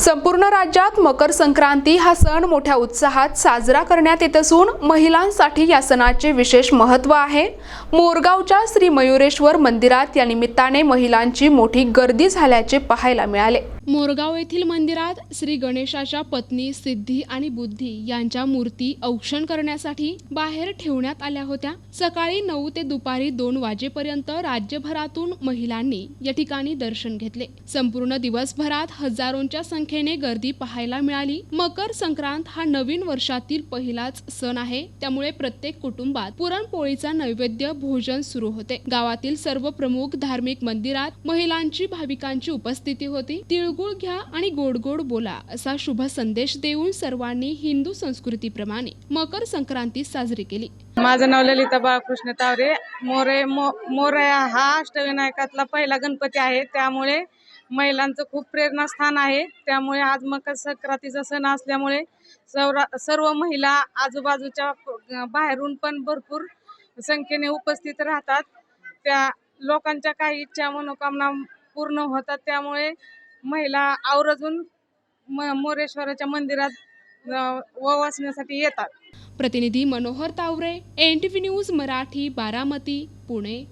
संपूर्ण राज्यात मकर संक्रांती हा सण मोठ्या उत्साहात साजरा करण्यात येत असून महिलांसाठी या सणाचे विशेष महत्त्व आहे. मोरगावच्या श्री मयुरेश्वर मंदिरात या निमित्ताने महिलांची मोठी गर्दी झाल्याचे पाहायला मिळाले. मोरगाव येथील मंदिरात श्री गणेशाच्या पत्नी सिद्धी आणि बुद्धी यांच्या मूर्ती औक्षण करण्यासाठी बाहेर ठेवण्यात आल्या होत्या. सकाळी नऊ ते दुपारी दोन वाजेपर्यंत राज्यभरातून महिलांनी या ठिकाणी दर्शन घेतले. संपूर्ण दिवसभरात हजारोंच्या संख्येने गर्दी पाहायला मिळाली. मकर संक्रांत हा नवीन वर्षातील पहिलाच सण आहे. त्यामुळे प्रत्येक कुटुंबात पुरणपोळीचा नैवेद्य भोजन सुरू होते. गावातील सर्व प्रमुख धार्मिक मंदिरात महिलांची भाविकांची उपस्थिती होती. तिळगुळ घ्या आणि गोड गोड बोला असा शुभ संदेश देऊन सर्वांनी हिंदू संस्कृतीप्रमाणे मकर संक्रांती साजरी केली. माझं नाव ललिता बाळकृष्ण तावरे. मोरे मो मोरया हा अष्टविनायकातला पहिला गणपती आहे. त्यामुळे महिलांचं खूप प्रेरणास्थान आहे. त्यामुळे आज मकर संक्रांतीचा सण असल्यामुळे सर्व सर्व महिला आजूबाजूच्या बाहेरून पण भरपूर संख्येने उपस्थित राहतात. त्या लोकांच्या काही इच्छा मनोकामना पूर्ण होतात. त्यामुळे महिला आवर्जून म मोरेश्वराच्या मंदिरात वसण्यासाठी येतात. प्रतिनिधी Manohar Taware N T V news Marathi Baramati Pune.